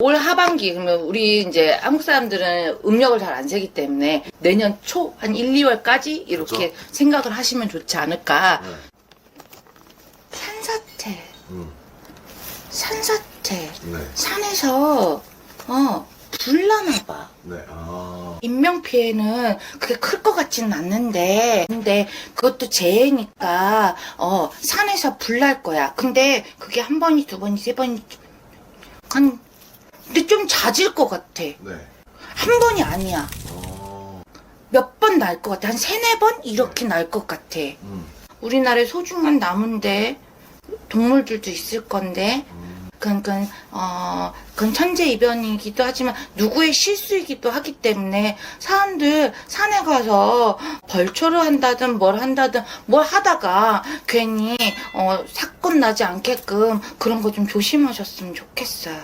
올 하반기 그러면 우리 이제 한국 사람들은 음력을 잘 안 세기 때문에 내년 초 한 1, 2월까지 이렇게 그렇죠. 생각을 하시면 좋지 않을까. 네. 산사태, 음. 산사태. 네. 산에서 어 불나나 봐. 네. 아. 인명 피해는 그게 클 것 같지는 않는데 근데 그것도 재해니까 어 산에서 불 날 거야. 근데 그게 한 번이 두 번이 세 번이 한 잦을 것 같아. 네. 한 번이 아니야. 어. 몇 번 날 것 같아. 한 세네 번 이렇게 날 것 같아. 음. 우리나라의 소중한 나무인데 동물들도 있을 건데 음. 그건, 그건, 어, 그건 천재이변이기도 하지만 누구의 실수이기도 하기 때문에 사람들 산에 가서 벌초를 한다든 뭘 한다든 뭘 하다가 괜히, 어, 사건 나지 않게끔 그런 거 좀 조심하셨으면 좋겠어요.